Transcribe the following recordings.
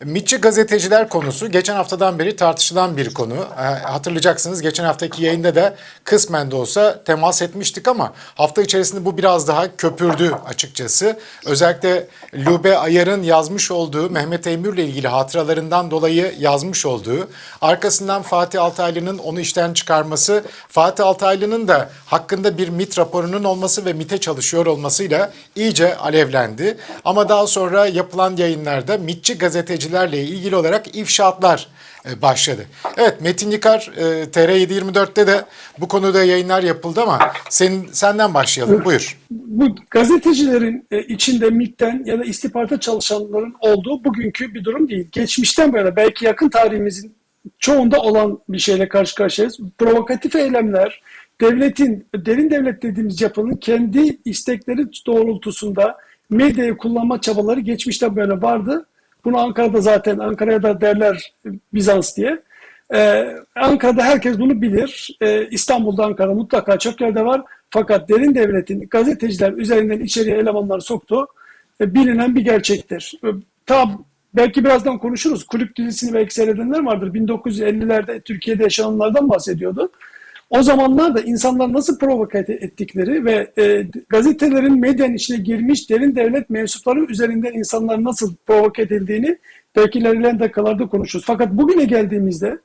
MİTçi gazeteciler konusu geçen haftadan beri tartışılan bir konu. Hatırlayacaksınız geçen haftaki yayında da kısmen de olsa temas etmiştik ama hafta içerisinde bu biraz daha köpürdü açıkçası. Özellikle Lube Ayar'ın yazmış olduğu Mehmet Eymür'le ilgili hatıralarından dolayı yazmış olduğu, arkasından Fatih Altaylı'nın onu işten çıkarması, Fatih Altaylı'nın da hakkında bir MIT raporunun olması ve MIT'e çalışıyor olmasıyla iyice alevlendi. Ama daha sonra yapılan yayınlarda MİTçi gazetecilerle ilgili olarak ifşaatlar e, başladı. Evet Metin Yıkar e, TR724'te de bu konuda yayınlar yapıldı ama senin senden başlayalım. Buyur. bu gazetecilerin e, içinde MİT'ten ya da istihbarata çalışanların olduğu bugünkü bir durum değil. Geçmişten böyle belki yakın tarihimizin çoğunda olan bir şeyle karşı karşıyayız. Provokatif eylemler, devletin, derin devlet dediğimiz yapının kendi istekleri doğrultusunda medyayı kullanma çabaları geçmişten böyle vardı. Bunu Ankara'da zaten, Ankara'ya da derler Bizans diye. Ee, Ankara'da herkes bunu bilir. Ee, İstanbul'da, Ankara'da mutlaka çok yerde var. Fakat derin devletin gazeteciler üzerinden içeriye elemanlar soktuğu e, bilinen bir gerçektir. E, tam belki birazdan konuşuruz. Kulüp dizisini belki seyredenler vardır. 1950'lerde Türkiye'de yaşananlardan bahsediyordu. O zamanlar da insanlar nasıl provoke ettikleri ve e, gazetelerin medyanın içine girmiş derin devlet mensupları üzerinden insanlar nasıl provoke edildiğini belki ilerleyen dakikalarda konuşuruz. Fakat bugüne geldiğimizde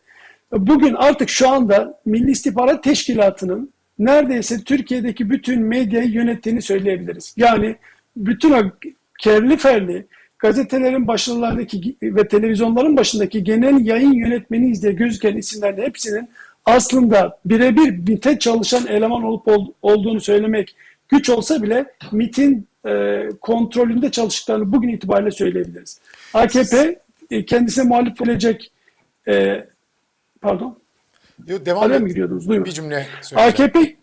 bugün artık şu anda Milli İstihbarat Teşkilatı'nın neredeyse Türkiye'deki bütün medyayı yönettiğini söyleyebiliriz. Yani bütün o kerli ferli gazetelerin başlarındaki ve televizyonların başındaki genel yayın yönetmeniyiz diye gözüken isimlerin hepsinin aslında birebir MIT'e çalışan eleman olup ol, olduğunu söylemek güç olsa bile MIT'in e, kontrolünde çalıştıklarını bugün itibariyle söyleyebiliriz. AKP e, kendisine muhalif olacak e, pardon Yo, devam araya mı giriyordunuz? Duyun. Bir cümle söyleyeceğim. AKP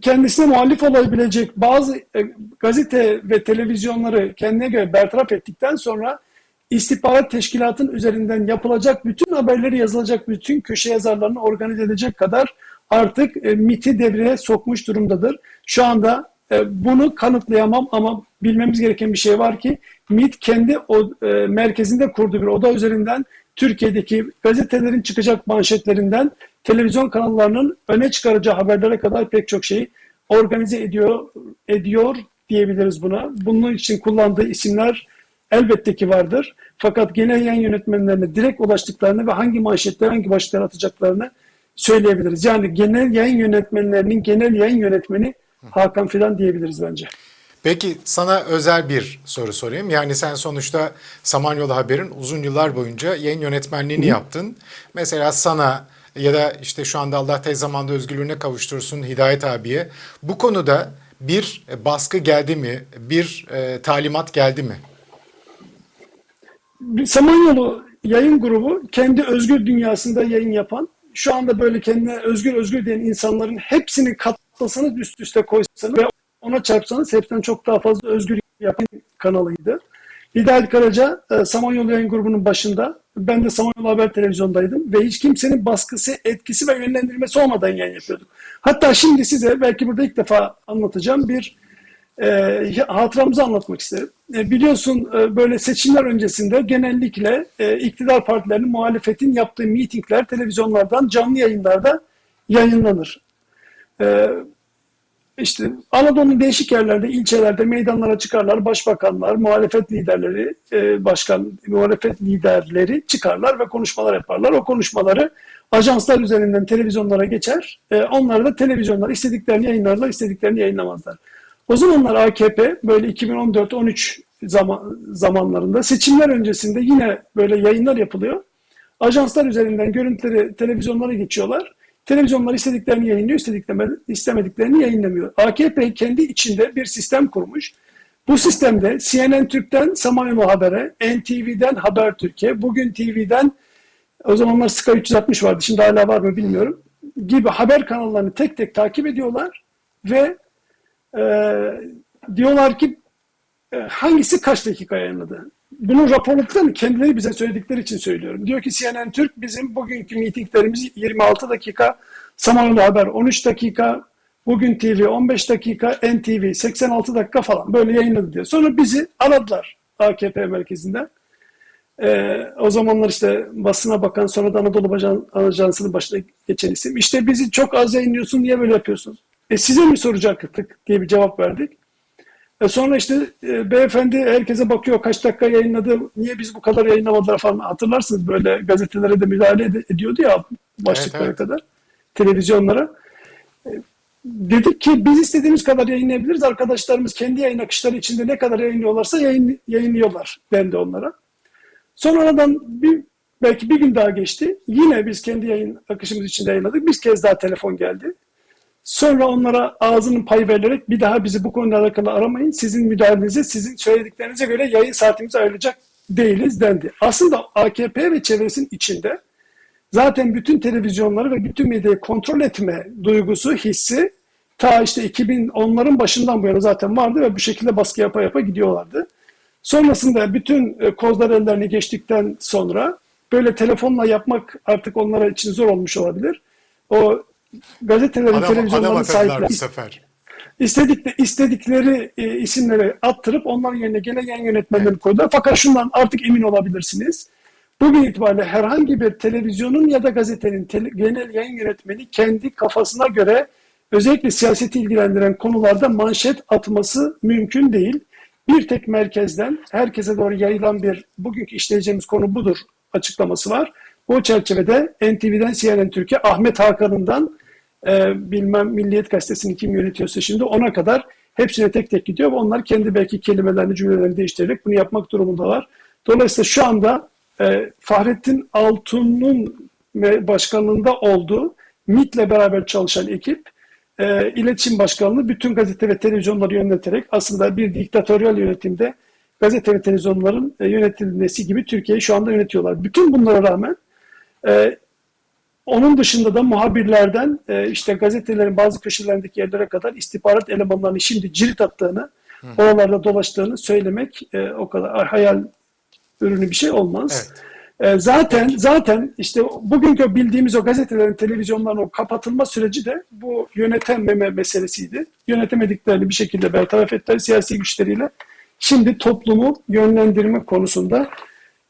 kendisine muhalif olabilecek bazı e, gazete ve televizyonları kendine göre bertaraf ettikten sonra istihbarat teşkilatının üzerinden yapılacak bütün haberleri yazılacak bütün köşe yazarlarını organize edecek kadar artık e, MIT'i devreye sokmuş durumdadır. Şu anda e, bunu kanıtlayamam ama bilmemiz gereken bir şey var ki MIT kendi o e, merkezinde kurduğu bir oda üzerinden Türkiye'deki gazetelerin çıkacak manşetlerinden televizyon kanallarının öne çıkaracağı haberlere kadar pek çok şeyi organize ediyor ediyor diyebiliriz buna. Bunun için kullandığı isimler elbette ki vardır. Fakat genel yayın yönetmenlerine direkt ulaştıklarını ve hangi manşetler hangi başlıklar atacaklarını söyleyebiliriz. Yani genel yayın yönetmenlerinin genel yayın yönetmeni Hakan Fidan diyebiliriz bence. Peki sana özel bir soru sorayım. Yani sen sonuçta Samanyolu Haber'in uzun yıllar boyunca yayın yönetmenliğini yaptın. Mesela sana ya da işte şu anda Allah tez zamanda özgürlüğüne kavuştursun Hidayet abiye bu konuda bir baskı geldi mi? Bir e, talimat geldi mi? Samanyolu yayın grubu kendi özgür dünyasında yayın yapan, şu anda böyle kendine özgür özgür diyen insanların hepsini katlasanız üst üste koysanız ve ona çarpsanız hepsinden çok daha fazla özgür yapan kanalıydı. Hidayet Karaca e, Samanyolu yayın grubunun başında. Ben de Samanyolu Haber Televizyonu'ndaydım ve hiç kimsenin baskısı, etkisi ve yönlendirmesi olmadan yayın yapıyorduk. Hatta şimdi size belki burada ilk defa anlatacağım bir e, hatıramızı anlatmak isterim. E, biliyorsun e, böyle seçimler öncesinde genellikle e, iktidar partilerinin muhalefetin yaptığı mitingler televizyonlardan canlı yayınlarda yayınlanır. E, işte Anadolu'nun değişik yerlerde, ilçelerde meydanlara çıkarlar, başbakanlar, muhalefet liderleri, e, başkan, muhalefet liderleri çıkarlar ve konuşmalar yaparlar. O konuşmaları ajanslar üzerinden televizyonlara geçer. E, onlar da televizyonlar istediklerini yayınlarlar, istediklerini yayınlamazlar. O zamanlar AKP böyle 2014-13 zaman, zamanlarında seçimler öncesinde yine böyle yayınlar yapılıyor. Ajanslar üzerinden görüntüleri televizyonlara geçiyorlar. Televizyonlar istediklerini yayınlıyor, istemediklerini yayınlamıyor. AKP kendi içinde bir sistem kurmuş. Bu sistemde CNN Türk'ten Samanyolu Haber'e, NTV'den Haber Türkiye, Bugün TV'den o zamanlar Sky 360 vardı, şimdi hala var mı bilmiyorum, gibi haber kanallarını tek tek takip ediyorlar ve e, diyorlar ki e, hangisi kaç dakika yayınladı? Bunun raporluklarını kendileri bize söyledikleri için söylüyorum. Diyor ki CNN Türk bizim bugünkü mitinglerimizi 26 dakika, Samanyolu Haber 13 dakika, Bugün TV 15 dakika, NTV 86 dakika falan böyle yayınladı diyor. Sonra bizi aradılar AKP merkezinden. Ee, o zamanlar işte basına bakan sonra da Anadolu Ajan- Ajansı'nın başına geçen isim. İşte bizi çok az yayınlıyorsun niye böyle yapıyorsunuz? E size mi soracaktık diye bir cevap verdik. E sonra işte e, beyefendi herkese bakıyor kaç dakika yayınladı, niye biz bu kadar yayınlamadılar falan hatırlarsınız böyle gazetelere de müdahale ed- ediyordu ya başlıklara evet. kadar, televizyonlara. E, dedik ki biz istediğimiz kadar yayınlayabiliriz. Arkadaşlarımız kendi yayın akışları içinde ne kadar yayınlıyorlarsa yayın, yayınlıyorlar dendi onlara. Sonra aradan bir, belki bir gün daha geçti. Yine biz kendi yayın akışımız içinde yayınladık. Bir kez daha telefon geldi. Sonra onlara ağzının payı verilerek bir daha bizi bu konuyla alakalı aramayın. Sizin müdahalenize, sizin söylediklerinize göre yayın saatimizi ayıracak değiliz dendi. Aslında AKP ve çevresinin içinde zaten bütün televizyonları ve bütün medyayı kontrol etme duygusu, hissi ta işte 2010'ların başından bu yana zaten vardı ve bu şekilde baskı yapa yapa gidiyorlardı. Sonrasında bütün e, kozlar ellerine geçtikten sonra böyle telefonla yapmak artık onlara için zor olmuş olabilir. O gazetelerin, Adam, televizyonların sahipleri bu sefer. istedikleri, istedikleri e, isimleri attırıp onların yerine gelen yayın yönetmenlerini koydular. Fakat şundan artık emin olabilirsiniz. Bugün itibariyle herhangi bir televizyonun ya da gazetenin tele- genel yayın yönetmeni kendi kafasına göre özellikle siyaseti ilgilendiren konularda manşet atması mümkün değil. Bir tek merkezden herkese doğru yayılan bir bugünkü işleyeceğimiz konu budur açıklaması var. O çerçevede NTV'den CNN Türkiye Ahmet Hakan'ından e, bilmem Milliyet Gazetesi'ni kim yönetiyorsa şimdi ona kadar hepsine tek tek gidiyor onlar kendi belki kelimelerini cümlelerini değiştirerek bunu yapmak durumundalar. Dolayısıyla şu anda e, Fahrettin Altun'un başkanlığında olduğu MİT'le beraber çalışan ekip e, iletişim başkanlığı bütün gazete ve televizyonları yöneterek aslında bir diktatöryal yönetimde gazete ve televizyonların e, yönetilmesi gibi Türkiye'yi şu anda yönetiyorlar. Bütün bunlara rağmen e, onun dışında da muhabirlerden e, işte gazetelerin bazı köşelerindeki yerlere kadar istihbarat elemanlarının şimdi cirit attığını, oralarda dolaştığını söylemek e, o kadar hayal ürünü bir şey olmaz. E, zaten zaten işte bugünkü bildiğimiz o gazetelerin, televizyonların o kapatılma süreci de bu yönetememe meselesiydi. Yönetemediklerini bir şekilde bertaraf ettiler siyasi güçleriyle. Şimdi toplumu yönlendirme konusunda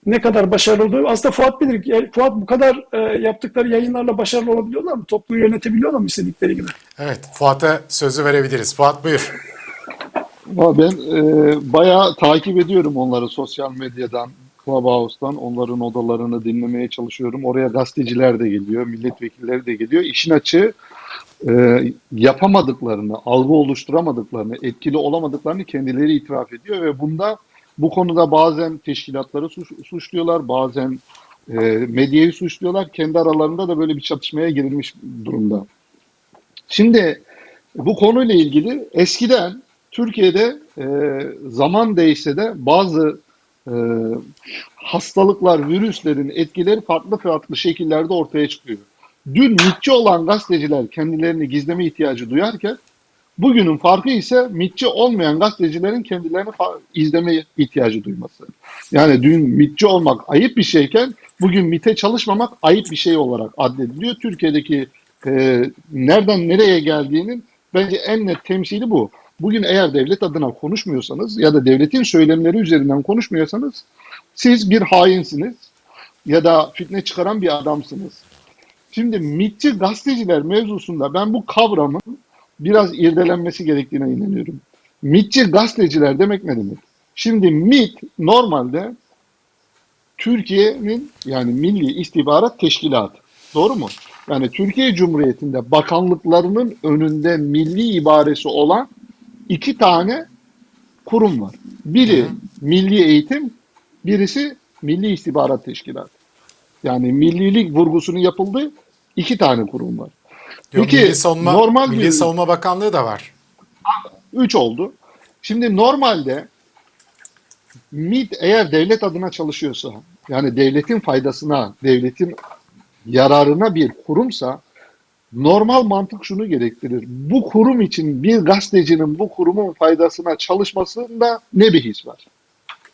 ne kadar başarılı olduğu aslında Fuat bilir. Fuat bu kadar e, yaptıkları yayınlarla başarılı olabiliyorlar mı? Toplumu yönetebiliyorlar mı istedikleri gibi? Evet, Fuat'a sözü verebiliriz. Fuat buyur. Ben e, bayağı takip ediyorum onları sosyal medyadan, Clubhouse'dan. Onların odalarını dinlemeye çalışıyorum. Oraya gazeteciler de geliyor, milletvekilleri de geliyor. İşin açığı e, yapamadıklarını, algı oluşturamadıklarını, etkili olamadıklarını kendileri itiraf ediyor ve bunda bu konuda bazen teşkilatları suç- suçluyorlar, bazen e, medyayı suçluyorlar. Kendi aralarında da böyle bir çatışmaya girilmiş durumda. Şimdi bu konuyla ilgili eskiden Türkiye'de e, zaman değişse de bazı e, hastalıklar, virüslerin etkileri farklı farklı şekillerde ortaya çıkıyor. Dün mitçi olan gazeteciler kendilerini gizleme ihtiyacı duyarken bugünün farkı ise mitçi olmayan gazetecilerin kendilerini izleme ihtiyacı duyması. Yani dün mitçi olmak ayıp bir şeyken bugün MIT'e çalışmamak ayıp bir şey olarak addediliyor. Türkiye'deki e, nereden nereye geldiğinin bence en net temsili bu. Bugün eğer devlet adına konuşmuyorsanız ya da devletin söylemleri üzerinden konuşmuyorsanız siz bir hainsiniz ya da fitne çıkaran bir adamsınız. Şimdi MİT'çi gazeteciler mevzusunda ben bu kavramın biraz irdelenmesi gerektiğine inanıyorum. MİT'çi gazeteciler demek ne demek? Şimdi MİT normalde Türkiye'nin yani Milli İstihbarat Teşkilatı. Doğru mu? Yani Türkiye Cumhuriyeti'nde bakanlıklarının önünde milli ibaresi olan iki tane kurum var. Biri Milli Eğitim, birisi Milli İstihbarat Teşkilatı. Yani millilik vurgusunun yapıldığı iki tane kurum var. Yok, Peki, Milli Savunma, normal Milli bir- Savunma Bakanlığı da var. Üç oldu. Şimdi normalde MİT eğer devlet adına çalışıyorsa, yani devletin faydasına, devletin yararına bir kurumsa, normal mantık şunu gerektirir. Bu kurum için bir gazetecinin bu kurumun faydasına çalışmasında ne bir his var?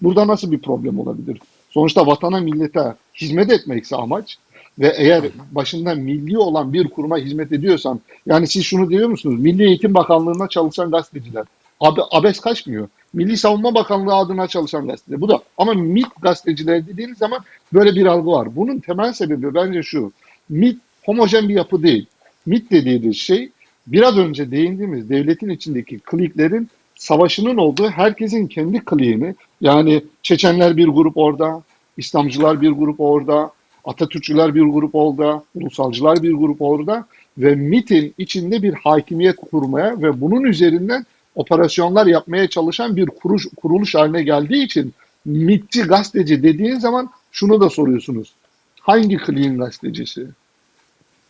Burada nasıl bir problem olabilir? Sonuçta vatana, millete hizmet etmekse amaç ve eğer başında milli olan bir kuruma hizmet ediyorsan, yani siz şunu diyor musunuz? Milli Eğitim Bakanlığı'nda çalışan gazeteciler, abi, abes kaçmıyor. Milli Savunma Bakanlığı adına çalışan gazete. Bu da ama MIT gazetecileri dediğiniz zaman böyle bir algı var. Bunun temel sebebi bence şu. MIT homojen bir yapı değil. MIT dediğimiz şey biraz önce değindiğimiz devletin içindeki kliklerin savaşının olduğu herkesin kendi kliğini yani Çeçenler bir grup orada, İslamcılar bir grup orada, Atatürkçüler bir grup orada, ulusalcılar bir grup orada ve MIT'in içinde bir hakimiyet kurmaya ve bunun üzerinden operasyonlar yapmaya çalışan bir kuruş, kuruluş haline geldiği için MIT'ci gazeteci dediğin zaman şunu da soruyorsunuz. Hangi kliğin gazetecisi?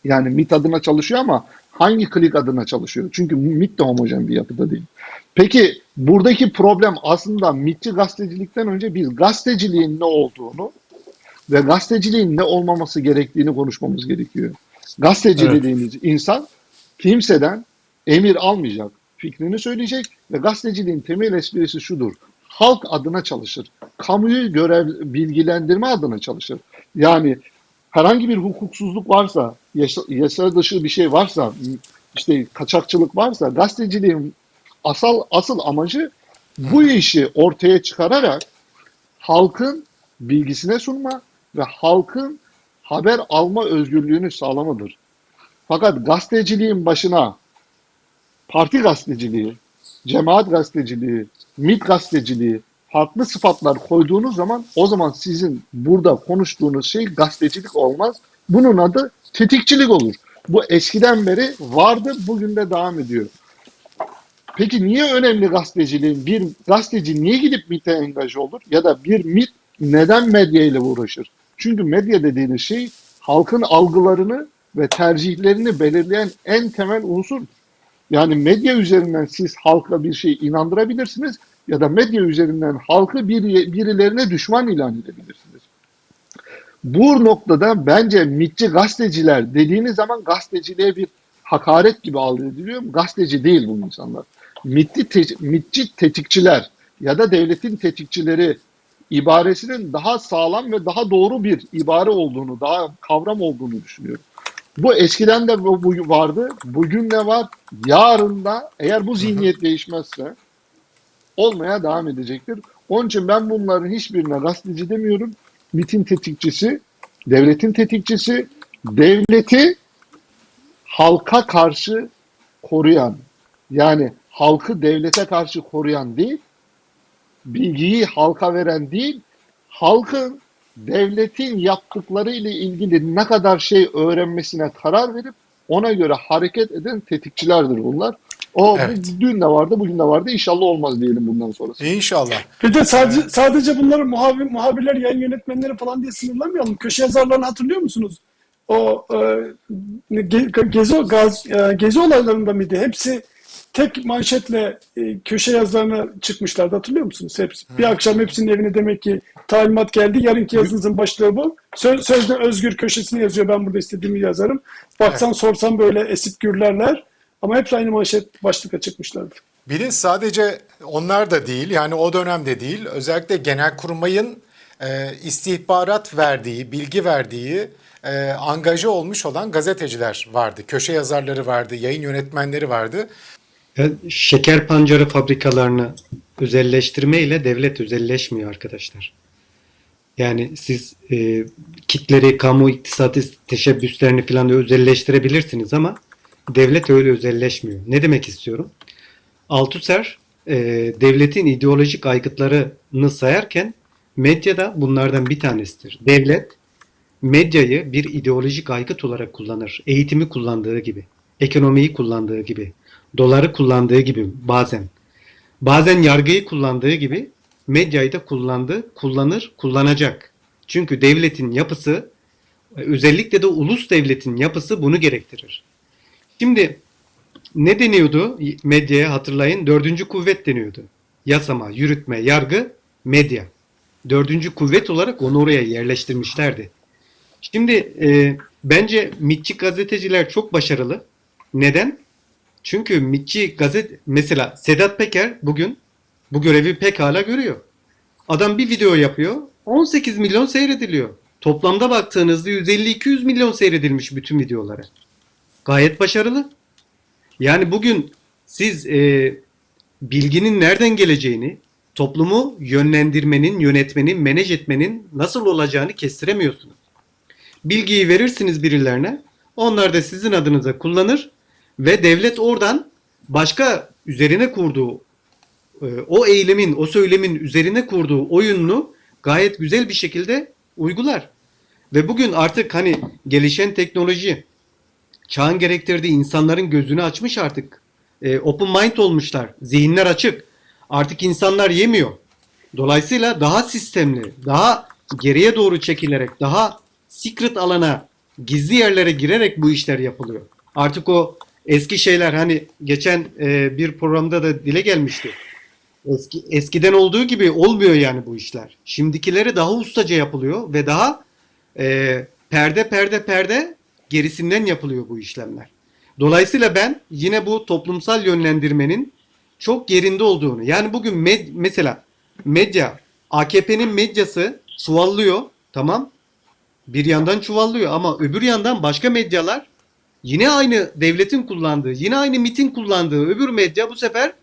Yani MIT adına çalışıyor ama hangi klik adına çalışıyor? Çünkü MIT de homojen bir yapıda değil. Peki buradaki problem aslında MIT'ci gazetecilikten önce biz gazeteciliğin ne olduğunu ve gazeteciliğin ne olmaması gerektiğini konuşmamız gerekiyor. Gazeteci Evet. dediğimiz insan kimseden emir almayacak, fikrini söyleyecek ve gazeteciliğin temel esprisi şudur. Halk adına çalışır. Kamuyu görev bilgilendirme adına çalışır. Yani herhangi bir hukuksuzluk varsa, yasa, yasa dışı bir şey varsa, işte kaçakçılık varsa gazeteciliğin asıl asıl amacı bu işi ortaya çıkararak halkın bilgisine sunma ve halkın haber alma özgürlüğünü sağlamadır. Fakat gazeteciliğin başına parti gazeteciliği, cemaat gazeteciliği, MİT gazeteciliği, farklı sıfatlar koyduğunuz zaman o zaman sizin burada konuştuğunuz şey gazetecilik olmaz. Bunun adı tetikçilik olur. Bu eskiden beri vardı, bugün de devam ediyor. Peki niye önemli gazeteciliğin? Bir gazeteci niye gidip MİT'e engaje olur? Ya da bir MİT neden medya ile uğraşır? Çünkü medya dediğiniz şey halkın algılarını ve tercihlerini belirleyen en temel unsur. Yani medya üzerinden siz halka bir şey inandırabilirsiniz ya da medya üzerinden halkı bir, birilerine düşman ilan edebilirsiniz. Bu noktada bence mitçi gazeteciler dediğiniz zaman gazeteciliğe bir hakaret gibi algılanıyor. Gazeteci değil bu insanlar. Mitçi, te- mitçi tetikçiler ya da devletin tetikçileri ibaresinin daha sağlam ve daha doğru bir ibare olduğunu, daha kavram olduğunu düşünüyorum. Bu eskiden de bu, vardı. Bugün de var. Yarın da eğer bu zihniyet değişmezse olmaya devam edecektir. Onun için ben bunların hiçbirine gazeteci demiyorum. MIT'in tetikçisi, devletin tetikçisi, devleti halka karşı koruyan, yani halkı devlete karşı koruyan değil, bilgiyi halka veren değil, halkın devletin yaptıkları ile ilgili ne kadar şey öğrenmesine karar verip ona göre hareket eden tetikçilerdir bunlar. O Evet. dün de vardı, bugün de vardı. İnşallah olmaz diyelim bundan sonrası. İnşallah. Bir de sadece sadece bunları muhabir, muhabirler, yayın yönetmenleri falan diye sınırlamayalım. Köşe yazarlarını hatırlıyor musunuz? O e, ge- gezi gaz, e, gezi olaylarında mıydı? Hepsi tek manşetle e, köşe yazılarına çıkmışlardı. Hatırlıyor musunuz? Hepsi. Bir akşam hepsinin evine demek ki talimat geldi. Yarınki yazınızın başlığı bu. Söz, sözde özgür köşesine yazıyor. Ben burada istediğimi yazarım. Baksan sorsan böyle esip gürlerler. Ama hepsi aynı manşet başlıkla çıkmışlardı. Bir de sadece onlar da değil yani o dönemde değil özellikle Genelkurmay'ın e, istihbarat verdiği, bilgi verdiği e, angaja olmuş olan gazeteciler vardı. Köşe yazarları vardı, yayın yönetmenleri vardı. Ya, Şeker pancarı fabrikalarını özelleştirme ile devlet özelleşmiyor arkadaşlar. Yani siz e, kitleri, kamu iktisadi teşebbüslerini falan özelleştirebilirsiniz ama devlet öyle özelleşmiyor. Ne demek istiyorum? Althusser e, devletin ideolojik aygıtlarını sayarken medya da bunlardan bir tanesidir. Devlet medyayı bir ideolojik aygıt olarak kullanır. Eğitimi kullandığı gibi, ekonomiyi kullandığı gibi, doları kullandığı gibi bazen. Bazen yargıyı kullandığı gibi medyayı da kullandı, kullanır, kullanacak. Çünkü devletin yapısı özellikle de ulus devletin yapısı bunu gerektirir. Şimdi ne deniyordu medyaya hatırlayın? Dördüncü kuvvet deniyordu. Yasama, yürütme, yargı, medya. Dördüncü kuvvet olarak onu oraya yerleştirmişlerdi. Şimdi e, bence mitçi gazeteciler çok başarılı. Neden? Çünkü mitçi gazet mesela Sedat Peker bugün bu görevi pekala görüyor. Adam bir video yapıyor. 18 milyon seyrediliyor. Toplamda baktığınızda 150-200 milyon seyredilmiş bütün videoları. Gayet başarılı. Yani bugün siz e, bilginin nereden geleceğini, toplumu yönlendirmenin, yönetmenin, menaj etmenin nasıl olacağını kestiremiyorsunuz. Bilgiyi verirsiniz birilerine, onlar da sizin adınıza kullanır ve devlet oradan başka üzerine kurduğu e, o eylemin, o söylemin üzerine kurduğu oyununu gayet güzel bir şekilde uygular. Ve bugün artık hani gelişen teknoloji çağın gerektirdiği insanların gözünü açmış artık. E, open mind olmuşlar. Zihinler açık. Artık insanlar yemiyor. Dolayısıyla daha sistemli, daha geriye doğru çekilerek, daha secret alana, gizli yerlere girerek bu işler yapılıyor. Artık o eski şeyler hani geçen e, bir programda da dile gelmişti. Eski, eskiden olduğu gibi olmuyor yani bu işler. Şimdikileri daha ustaca yapılıyor ve daha e, perde perde perde gerisinden yapılıyor bu işlemler. Dolayısıyla ben yine bu toplumsal yönlendirmenin çok yerinde olduğunu yani bugün med- mesela medya AKP'nin medyası çuvallıyor tamam bir yandan çuvallıyor ama öbür yandan başka medyalar yine aynı devletin kullandığı yine aynı MIT'in kullandığı öbür medya bu sefer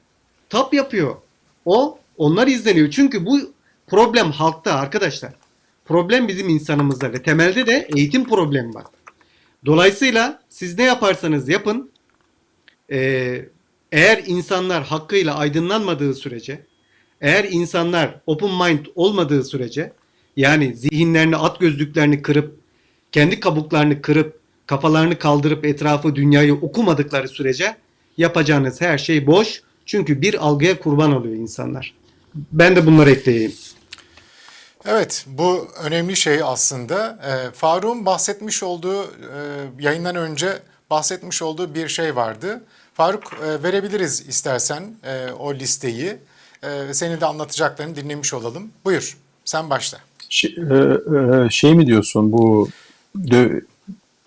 tap yapıyor. O onlar izleniyor. Çünkü bu problem halkta arkadaşlar. Problem bizim insanımızda ve temelde de eğitim problemi var. Dolayısıyla siz ne yaparsanız yapın eee, eğer insanlar hakkıyla aydınlanmadığı sürece eğer insanlar open mind olmadığı sürece yani zihinlerini at gözlüklerini kırıp kendi kabuklarını kırıp kafalarını kaldırıp etrafı dünyayı okumadıkları sürece yapacağınız her şey boş. Çünkü bir algıya kurban oluyor insanlar. Ben de bunları ekleyeyim. Evet, bu önemli şey aslında. E, Faruk'un bahsetmiş olduğu, e, yayından önce bahsetmiş olduğu bir şey vardı. Faruk e, verebiliriz istersen e, o listeyi. E, senin de anlatacaklarını dinlemiş olalım. Buyur, sen başla. Şey, e, e, şey mi diyorsun bu dö-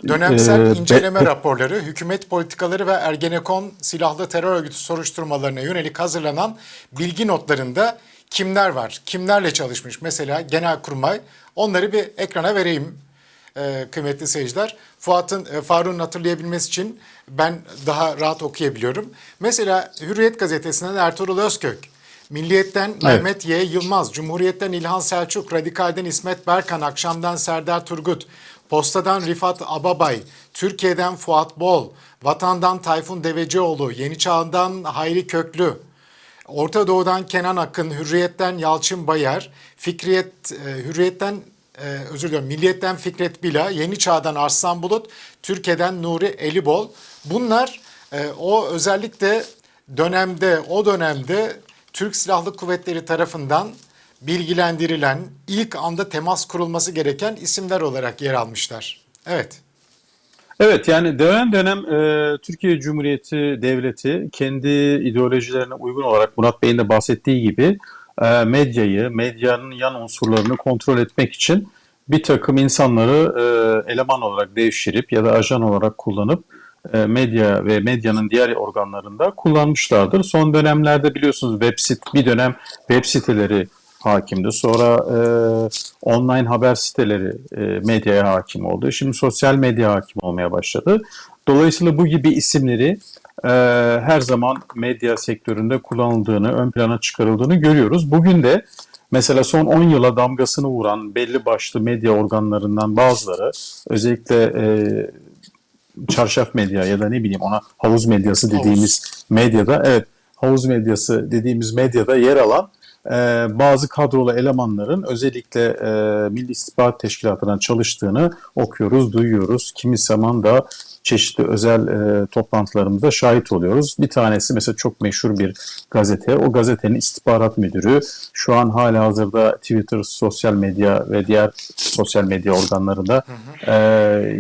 Dönemsel e, inceleme be- raporları, hükümet politikaları ve Ergenekon silahlı terör örgütü soruşturmalarına yönelik hazırlanan bilgi notlarında kimler var, kimlerle çalışmış? Mesela Genelkurmay, onları bir ekrana vereyim e, kıymetli seyirciler. Fuat'ın, e, Faruk'un hatırlayabilmesi için ben daha rahat okuyabiliyorum. Mesela Hürriyet gazetesinden Ertuğrul Özkök, Milliyet'ten Mehmet Y. Yılmaz, Cumhuriyet'ten İlhan Selçuk, Radikal'den İsmet Berkan, Akşam'dan Serdar Turgut, Posta'dan Rifat Ababay, Türkiye'den Fuat Bol, Vatan'dan Tayfun Devecioğlu, Yeni Çağ'dan Hayri Köklü, Orta Doğu'dan Kenan Akın, Hürriyet'ten Yalçın Bayar, Fikriyet, e, Hürriyet'ten e, özür diliyorum, Milliyet'ten Fikret Bila, Yeni Çağ'dan Arslan Bulut, Türkiye'den Nuri Elibol. Bunlar e, o özellikle dönemde, o dönemde Türk Silahlı Kuvvetleri tarafından bilgilendirilen, ilk anda temas kurulması gereken isimler olarak yer almışlar. Evet. Evet yani dönem dönem e, Türkiye Cumhuriyeti Devleti kendi ideolojilerine uygun olarak Murat Bey'in de bahsettiği gibi e, medyayı, medyanın yan unsurlarını kontrol etmek için bir takım insanları e, eleman olarak devşirip ya da ajan olarak kullanıp e, medya ve medyanın diğer organlarında kullanmışlardır. Son dönemlerde biliyorsunuz web sit bir dönem web siteleri hakimdi. Sonra e, online haber siteleri e, medyaya hakim oldu. Şimdi sosyal medya hakim olmaya başladı. Dolayısıyla bu gibi isimleri e, her zaman medya sektöründe kullanıldığını, ön plana çıkarıldığını görüyoruz. Bugün de mesela son 10 yıla damgasını vuran belli başlı medya organlarından bazıları özellikle e, çarşaf medya ya da ne bileyim ona havuz medyası dediğimiz medyada evet havuz medyası dediğimiz medyada yer alan bazı kadrolu elemanların özellikle e, Milli İstihbarat Teşkilatı'na çalıştığını okuyoruz, duyuyoruz. Kimi zaman da çeşitli özel e, toplantılarımızda şahit oluyoruz. Bir tanesi mesela çok meşhur bir gazete. O gazetenin istihbarat müdürü şu an hala hazırda Twitter, sosyal medya ve diğer sosyal medya organlarında e,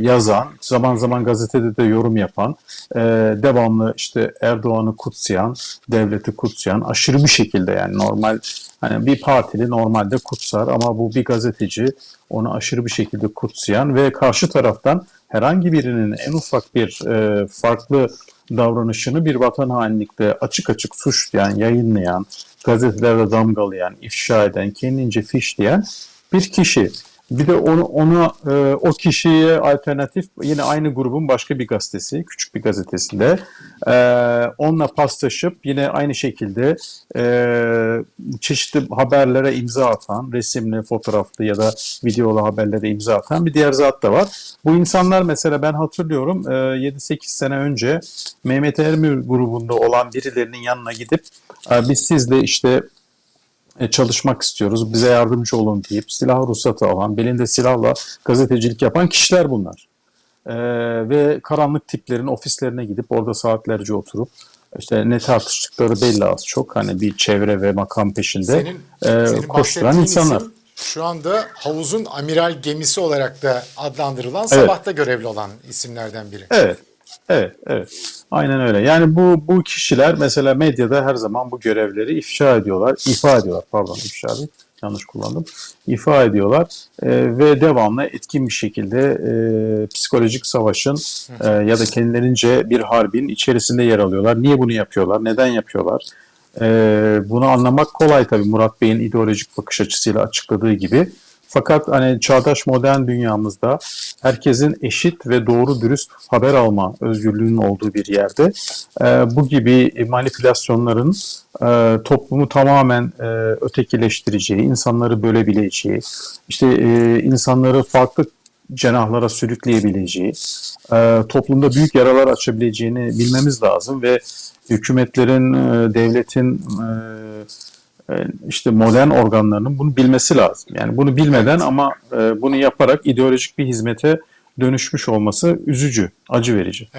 yazan, zaman zaman gazetede de yorum yapan, e, devamlı işte Erdoğan'ı kutsayan, devleti kutsayan, aşırı bir şekilde yani normal hani bir partili normalde kutsar ama bu bir gazeteci onu aşırı bir şekilde kutsayan ve karşı taraftan herhangi birinin en ufak bir e, farklı davranışını bir vatan hainlikte açık açık suçlayan, yayınlayan, gazetelerde damgalayan, ifşa eden, kendince fişleyen bir kişi. Bir de onu ona e, o kişiye alternatif yine aynı grubun başka bir gazetesi, küçük bir gazetesinde e, onunla paslaşıp yine aynı şekilde e, çeşitli haberlere imza atan, resimli, fotoğraflı ya da videolu haberlere imza atan bir diğer zat da var. Bu insanlar mesela ben hatırlıyorum e, 7-8 sene önce Mehmet Ermür grubunda olan birilerinin yanına gidip e, biz sizle işte çalışmak istiyoruz, bize yardımcı olun deyip silah ruhsatı alan, belinde silahla gazetecilik yapan kişiler bunlar. E, ve karanlık tiplerin ofislerine gidip orada saatlerce oturup işte ne tartıştıkları belli az çok hani bir çevre ve makam peşinde Senin, e, senin koşturan insanlar. şu anda havuzun amiral gemisi olarak da adlandırılan Evet. sabahta görevli olan isimlerden biri. Evet. Evet, evet. Aynen öyle. Yani bu bu kişiler mesela medyada her zaman bu görevleri ifşa ediyorlar. İfa ediyorlar. Pardon, ifşa değil. Yanlış kullandım. İfa ediyorlar e, ve devamlı etkin bir şekilde e, psikolojik savaşın e, ya da kendilerince bir harbin içerisinde yer alıyorlar. Niye bunu yapıyorlar? Neden yapıyorlar? E, bunu anlamak kolay tabii Murat Bey'in ideolojik bakış açısıyla açıkladığı gibi. Fakat hani çağdaş modern dünyamızda herkesin eşit ve doğru dürüst haber alma özgürlüğünün olduğu bir yerde e, bu gibi manipülasyonların e, toplumu tamamen e, ötekileştireceği, insanları bölebileceği, işte e, insanları farklı cenahlara sürükleyebileceği, e, toplumda büyük yaralar açabileceğini bilmemiz lazım ve hükümetlerin, e, devletin e, işte modern organlarının bunu bilmesi lazım. Yani bunu bilmeden ama e, bunu yaparak ideolojik bir hizmete dönüşmüş olması üzücü, acı verici. Evet.